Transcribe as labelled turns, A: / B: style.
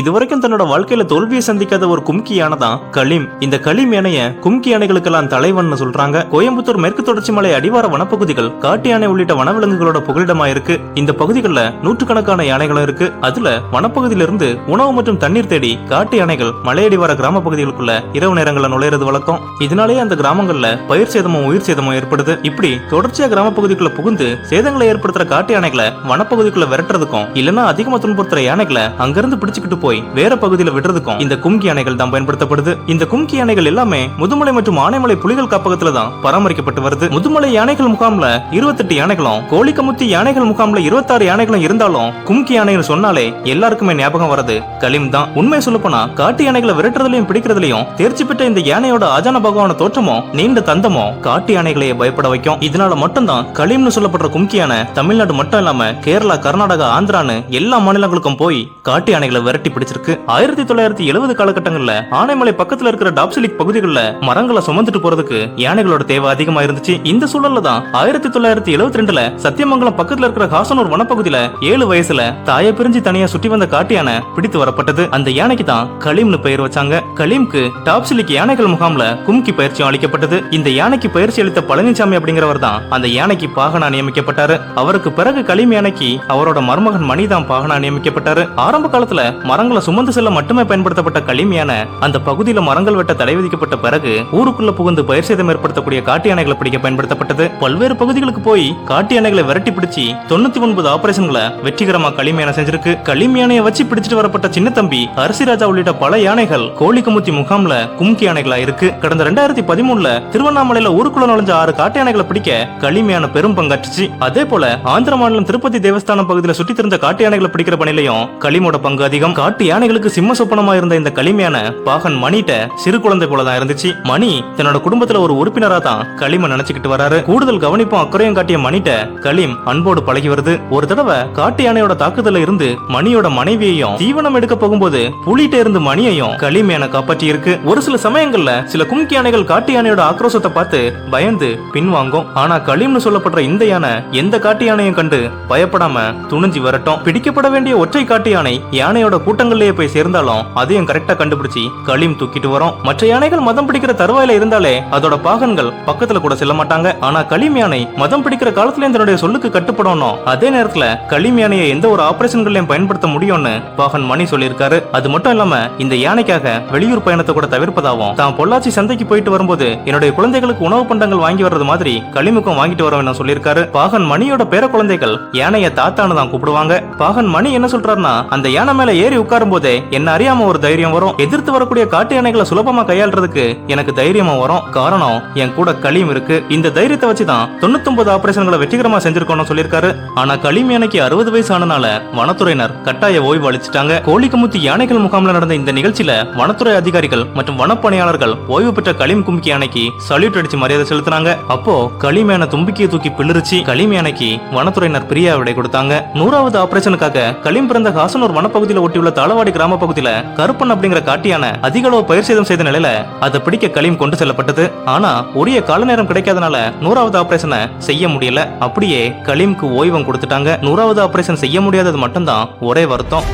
A: இதுவரைக்கும் தன்னோட வாழ்க்கையில தோல்வியை சந்திக்காத ஒரு கும்கி யானை தான் கலீம் இந்த களிம் யானைய கும்கி யானைகளுக்கெல்லாம் தலைவன் சொல்றாங்க. கோயம்புத்தூர் மேற்கு தொடர்ச்சி மலை அடிவார வனப்பகுதிகள் காட்டு யானை உள்ளிட்ட வனவிலங்குகளோட புகலிடமா இருக்கு. இந்த பகுதிகளில் நூற்றுக்கணக்கான யானைகளும் இருக்கு. அதுல வனப்பகுதியிலிருந்து உணவு மற்றும் தண்ணீர் தேடி காட்டு யானைகள் மலையடிவார கிராம பகுதிகளுக்குள்ள இரவு நேரங்களில் நுழையிறது வழக்கம். இதனாலேயே அந்த கிராமங்கள்ல பயிர் சேதமும் உயிர் சேதமும் ஏற்படுது. இப்படி தொடர்ச்சியா கிராம பகுதிக்குள்ள புகுந்து சேதங்களை ஏற்படுத்துற காட்டு யானைகளை வனப்பகுதிக்குள்ள விரட்டுறதுக்கும் இல்லைன்னா அதிகமா துன்புறுத்துற யானைகளை அங்கிருந்து பிடிச்சுக்கிட்டு போய் வேற பகுதியில விடுறதுக்கும் இந்த கும்கி யானைகள் தான் பயன்படுத்தப்படுது. இந்த கும்கி யானைகள் எல்லாமே முதுமலை மற்றும் ஆனைமலை புலிகள் காப்பகத்துல தான் பராமரிக்கப்பட்டு வருது. முதுமலை யானைகள் முகாம்ல இருபத்தெட்டு யானைகளும் கோழிக்கமுத்தி யானைகள் முகாம்ல இருபத்தாறு யானைகளும் இருந்தாலும் கும்கி யானைகள் சொன்னாலே எல்லாருக்குமே ஞாபகம் வருது கலீம் தான். உண்மை சொல்லப்போனா காட்டு யானைகளை விரட்டுறதுலயும் பிடிக்கிறதுலயும் தேர்ச்சி பெற்ற இந்த யானையோட ஆஜான பகவான தோற்றமும் நீண்ட தந்தமும் காட்டு யானைகளையே பயப்பட வைக்கும். இதனால மட்டும்தான் களிம்னு சொல்லப்படுற கும்கி யானை தமிழ்நாடு மட்டும் இல்லாம கேரளா கர்நாடகா ஆந்திரான்னு எல்லா மாநிலங்களுக்கும் போய் காட்டு யானைகளை விரட்டி பிடிச்சிருக்கு ஆயிரத்தி தொள்ளாயிரத்தி எழுபது காலகட்டங்கள்ல ஆனைமலை பக்கத்துல இருக்கிற டாப்சிலிக் பகுதிகளில் மரங்களை சுமந்துட்டு போறதுக்கு யானைகளோட தேவை அதிகமா இருந்துச்சு. இந்த சூழல்ல தான் ஆயிரத்தி தொள்ளாயிரத்தி எழுபத்தி ரெண்டுல சத்தியமங்கலம் பக்கத்துல இருக்கிற ஹாசனூர் வனப்பகுதியில ஏழு வயசுல தாய பிரிஞ்சு தனியா சுற்றி வந்த காட்டு யானை பிடித்து வரப்பட்டது. அந்த யானைக்கு தான் கலீம்னு பெயர் வச்சாங்க. கலீம்க்கு டாப்சிலிக் யானைகள் முகாம்ல கும்கி பயிற்சியும் அளிக்கப்பட்டது. இந்த யானைக்கு பயிற்சி அளித்த பழனிசாமி அப்படிங்கிறவர் தான் அந்த யானைக்கு பாகனா நியமிக்கப்பட்டாரு. அவருக்கு பிறகு கலீம் யானைக்கு அவரோட மருமகன் மணி தான் பாகனா நியமிக்கப்பட்டாரு. ஆரம்ப காலத்துல மரம் மரங்களை சுமந்து செல்ல மட்டுமே பயன்படுத்தப்பட்ட களிமையான அந்த பகுதியில மரங்கள் வெட்ட தடை விதிக்கப்பட்ட பிறகு ஊருக்குள்ள புகுந்து பயிர் சேதம் ஏற்படுத்தக்கூடிய காட்டு யானைகளை பிடிக்க பயன்படுத்தப்பட்டது. பல்வேறு பகுதிகளுக்கு போய் காட்டு யானைகளை விரட்டி பிடிச்சி தொண்ணூத்தி ஒன்பது ஆபரேஷன்களை வெற்றிகரமா களிமையான செஞ்சிருக்கு. களிமையானையை வச்சு பிடிச்சிட்டு வரப்பட்ட சின்ன தம்பி அரிசி ராஜா உள்ளிட்ட பல யானைகள் கோழிக்குமுத்தி முகாம்ல கும்கி யானைகளா இருக்கு. கடந்த ரெண்டாயிரத்தி பதிமூணுல திருவண்ணாமலையில ஊருக்குள்ள நுழைஞ்ச ஆறு காட்டு யானைகளை பிடிக்க களிமையான பெரும் பங்காற்றுச்சு. அதே போல ஆந்திர மாநிலம் திருப்பதி தேவஸ்தானம் பகுதியில சுற்றி திரிந்த காட்டு யானைகளை பிடிக்கிற பணியிலையும் களிமோட பங்கு அதிகம். காட்டு காட்டு யானைகளுக்கு சிம்ம சொப்பனமா இருந்த இந்த களிமையான பாகன் மணிட்ட சிறு குழந்தை போலதான் இருந்துச்சு. மணி தன்னோட குடும்பத்துல ஒரு உறுப்பினரா தான் களிம நினைச்சுக்கிட்டு வராரு. கூடுதல் கவனிப்பும் அக்கறையும் காட்டிய மணிட்ட களீம் அன்போடு பழகி வருது. ஒரு தடவை காட்டு யானையோட தாக்குதல இருந்து மணியோட மனைவியையும் தீவனம் எடுக்க போகும்போது புலிட்ட இருந்து மணியையும் களீம் யானை காப்பாற்றி இருக்கு ஒரு சில சமயங்கள்ல சில கும்கி யானைகள் காட்டு யானையோட ஆக்ரோஷத்தை பார்த்து பயந்து பின்வாங்கும். ஆனா களீம்னு சொல்லப்படுற இந்த யானை எந்த காட்டு யானையும் கண்டு பயப்படாம துணிஞ்சு வரட்டும். பிடிக்கப்பட வேண்டிய ஒற்றை காட்டு யானை யானையோட கூட்ட கூட்டங்கள்லயே போய் சேர்ந்தாலும் அதையும் கரெக்டா கண்டுபிடிச்சி களீம் தூக்கிட்டு வரும். மற்ற யானைகள் மதம் பிடிக்கிற தருவாயில இருந்தாலே அதோட பாகன்கள் பக்கத்துல கூட செல்ல மாட்டாங்க. ஆனா களீம் யானை மதம் பிடிக்கிற காலத்துல தன்னுடைய சொல்லுக்கு கட்டுப்படணும் அதே நேரத்துல களீம் யானையை எந்த ஒரு ஆபரேஷன்களையும் பயன்படுத்த முடியும்னு பாகன் மணி சொல்லியிருக்காரு. அது மட்டும் இல்லாம இந்த யானைக்காக வெளியூர் பயணத்தை கூட தவிர்ப்பதாகவும் தான் பொள்ளாச்சி சந்தைக்கு போயிட்டு வரும்போது என்னுடைய குழந்தைகளுக்கு உணவு பண்டங்கள் வாங்கி வர்றது மாதிரி களிமுக்கம் வாங்கிட்டு வரவேன் சொல்லியிருக்காரு. பாகன் மணியோட பேர குழந்தைகள் யானைய தாத்தான்னு தான் கூப்பிடுவாங்க. பாகன் மணி என்ன சொல்றாருன்னா அந்த யானை மேல ஏறி உட்காரும் போதே என்ன அறியாம ஒரு தைரியம் வரும்? எதிர்த்து வரக்கூடிய காட்டு யானைகளை சுலபமா கையாள்றதுக்கு எனக்கு தைரியமா வரும். காரணம் என் கூட களீம் இருக்கு. இந்த தைரியத்தை வச்சுதான் தொண்ணூத்தொன்பது ஆபரேஷன்களை வெற்றிகரமா செஞ்சிருக்கோம்னு சொல்லியிருக்காரு. ஆனா களீம் யானைக்கு அறுபது வயசு ஆனனால வனத்துறையினர் கட்டாய ஓய்வு அளிச்சிட்டாங்க. கோழிக்குமுத்தி யானைகள் முகாம்ல நடந்த இந்த நிகழ்ச்சியில வனத்துறை அதிகாரிகள் மற்றும் வனப்பணியாளர்கள் ஓய்வு பெற்ற களீம் கும்கி யானைக்கு சல்யூட் அடிச்சு மரியாதை செலுத்தினாங்க. அப்போ களீம் யானை தும்பிக்கையை தூக்கி பிளிரிச்சு களீம் யானைக்கு வனத்துறையினர் பிரியா விடை கொடுத்தாங்க. நூறாவது ஆபரேஷனுக்காக களீம் பிறந்த ஹாசனூர் வனப்பகுதியில் ஒட்டியுள்ள தளவாடி கிராம பகுதியில கருப்பன் அப்படிங்கிற காட்டியான அதிக அளவு பயிர் சேதம் செய்த நிலையில அதை பிடிக்க களியும் கொண்டு செல்லப்பட்டது. ஆனா உரிய கால நேரம் கிடைக்காதனால நூறாவது ஆபரேஷனை செய்ய முடியல. அப்படியே களீம்க்கு ஓய்வம் கொடுத்துட்டாங்க. நூறாவது ஆபரேஷன் செய்ய முடியாதது மட்டும்தான் ஒரே வருத்தம்.